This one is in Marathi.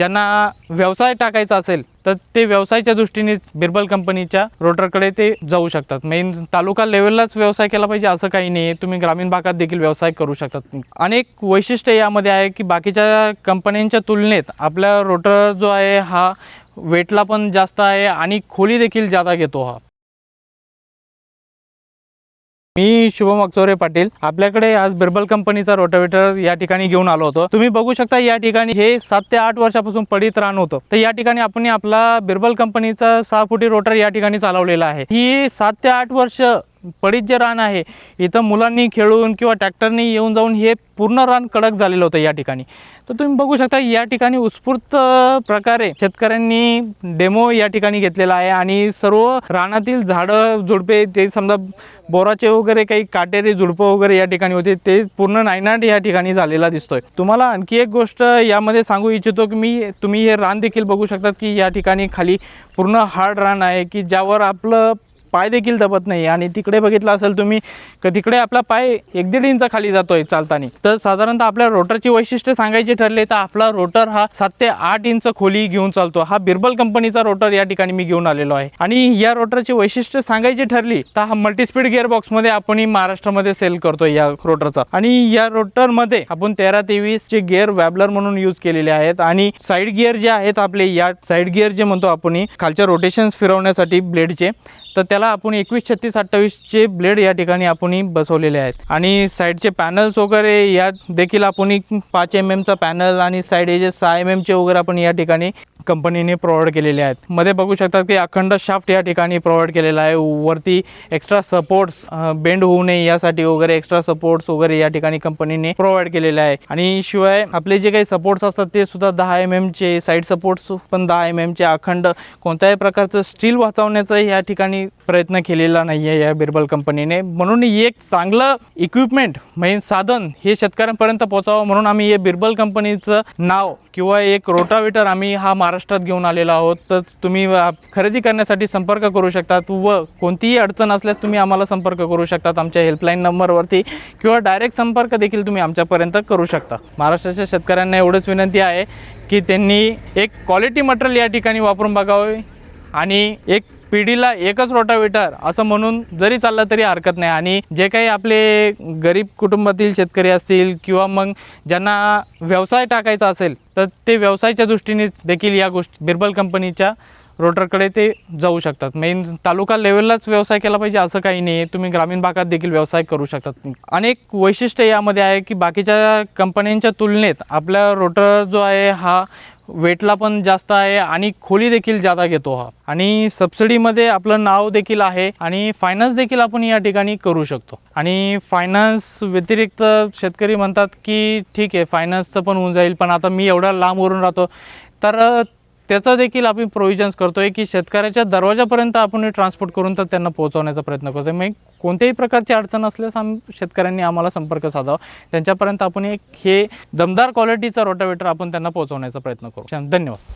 ज्यांना व्यवसाय टाकायचा असेल तर ते व्यवसायाच्या दृष्टीने बिरबल कंपनीच्या रोटरकडे ते जाऊ शकतात. मेन तालुका लेवललाच व्यवसाय केला पाहिजे असं काही नाही आहे तुम्ही ग्रामीण भागात देखील व्यवसाय करू शकतात. अनेक वैशिष्ट्य यामध्ये आहे की बाकीच्या कंपन्यांच्या तुलनेत आपला रोटर जो आहे हा वेटला पण जास्त आहे आणि खोली देखील जादा घेतो हा. मी शुभम अक्सोरे पाटील. आपल्याकडे आज बिरबल कंपनीचा रोटावेटर या ठिकाणी घेऊन आलो होतो. तुम्ही बघू शकता या ठिकाणी हे सात ते आठ वर्षापासून पडीत रान होतं. तर या ठिकाणी आपण आपला बिरबल कंपनीचा सहा फुटी रोटर या ठिकाणी चालवलेला आहे. ही सात ते आठ वर्ष पडीत जे रान आहे. इथं मुलांनी खेळून किंवा ट्रॅक्टरनी येऊन जाऊन हे पूर्ण रान कडक झालेलं होतं या ठिकाणी. तर तुम्ही बघू शकता या ठिकाणी उत्स्फूर्त प्रकारे शेतकऱ्यांनी डेमो या ठिकाणी घेतलेला आहे आणि सर्व रानातील झाडं झुडपे ते समजा बोराचे वगैरे काही काटेरी झुडपं वगैरे या ठिकाणी होते ते पूर्ण नायनाट या ठिकाणी झालेला दिसतोय. तुम्हाला आणखी एक गोष्ट यामध्ये सांगू इच्छितो की मी तुम्ही हे रान देखील बघू शकतात की या ठिकाणी खाली पूर्ण हार्ड रान आहे की ज्यावर आपलं पाय देखील दबत नाही. आणि तिकडे बघितलं असेल तुम्ही का तिकडे आपला पाय एक दीड इंच खाली जातोय चालताना. तर साधारणतः आपल्या रोटरची वैशिष्ट्य सांगायची ठरले तर आपला रोटर हा सात ते आठ इंच खोली घेऊन चालतो. हा बिरबल कंपनीचा रोटर या ठिकाणी मी घेऊन आलेलो आहे. आणि या रोटरची वैशिष्ट्य सांगायची ठरली तर हा मल्टीस्पीड गिअर बॉक्समध्ये आपण महाराष्ट्रामध्ये सेल करतो या रोटरचा. आणि या रोटरमध्ये आपण तेरा तेवीस चे गिअर वॅबलर म्हणून यूज केलेले आहेत. आणि साईड गिअर जे आहेत आपले या साईड गिअर जे म्हणतो आपण खालच्या रोटेशन्स फिरवण्यासाठी ब्लेडचे तर त्याला आपण एकवीस छत्तीस अठ्ठावीसचे ब्लेड या ठिकाणी आपण बसवलेले आहेत. आणि साईडचे पॅनल्स वगैरे या देखील आपण पाच एम एमचा पॅनल आणि साईड एजेस सहा एम एमचे वगैरे आपण या ठिकाणी कंपनीने प्रोव्हाइड केलेले आहेत. मध्ये बघू शकतात की अखंड शाफ्ट या ठिकाणी प्रोव्हाइड केलेला आहे. वरती एक्स्ट्रा सपोर्ट्स बेंड होऊ नये यासाठी वगैरे एक्स्ट्रा सपोर्ट्स वगैरे या ठिकाणी कंपनीने प्रोव्हाइड केलेले आहे. आणि शिवाय आपले जे काही सपोर्ट्स असतात ते सुद्धा दहा एम एमचे साईड सपोर्ट्स पण दहा एम एमचे अखंड कोणत्याही प्रकारचं स्टील वाचवण्याचा या ठिकाणी प्रयत्न केलेला नाही आहे या बिरबल कंपनीने. म्हणून एक चांगलं इक्विपमेंट म्हणजे साधन हे शेतकऱ्यांपर्यंत पोहोचावं म्हणून आम्ही हे बिरबल कंपनीचं नाव किंवा एक रोटावेटर आम्ही हा महाराष्ट्रात घेऊन आलेलो आहोत. तर तुम्ही खरेदी करण्यासाठी संपर्क करू शकतात व कोणतीही अडचण असल्यास तुम्ही आम्हाला संपर्क करू शकतात आमच्या हेल्पलाईन नंबरवरती किंवा डायरेक्ट संपर्क देखील तुम्ही आमच्यापर्यंत करू शकता. महाराष्ट्राच्या शेतकऱ्यांना एवढंच विनंती आहे की त्यांनी एक क्वालिटी मटेरियल या ठिकाणी वापरून बघावे आणि एक पिढीला एकच रोटावेटर असं म्हणून जरी चाललं तरी हरकत नाही. आणि जे काही आपले गरीब कुटुंबातील शेतकरी असतील किंवा मग ज्यांना व्यवसाय टाकायचा असेल तर ते व्यवसायाच्या दृष्टीने देखील या गोष्टी बिरबल कंपनीच्या रोटरकडे ते जाऊ शकतात. मेन तालुका लेवललाच व्यवसाय केला पाहिजे असं काही नाही. आहे तुम्ही ग्रामीण भागात देखील व्यवसाय करू शकतात. अनेक वैशिष्ट्य यामध्ये आहे की बाकीच्या कंपन्यांच्या तुलनेत आपला रोटर जो आहे हा वेटला पण जास्त आहे आणि खोली देखील जादा घेतो हा. आणि सबसिडीमध्ये आपलं नाव देखील आहे आणि फायनान्स देखील आपण या ठिकाणी करू शकतो. आणि फायनान्स व्यतिरिक्त शेतकरी म्हणतात की ठीक आहे फायनान्सचं पण होऊन जाईल. पण आता मी एवढा लांबवरून राहतो. तर त्याचं देखील आपण प्रोव्हिजन्स करतोय की शेतकऱ्याच्या दरवाजापर्यंत आपण ट्रान्सपोर्ट करून तर त्यांना पोहोचवण्याचा प्रयत्न करतोय. मग कोणत्याही प्रकारची अडचण असल्यास आम शेतकऱ्यांनी आम्हाला संपर्क साधावा. त्यांच्यापर्यंत आपण एक हे दमदार क्वालिटीचा रोटावेटर आपण त्यांना पोहोचवण्याचा प्रयत्न करू. धन्यवाद.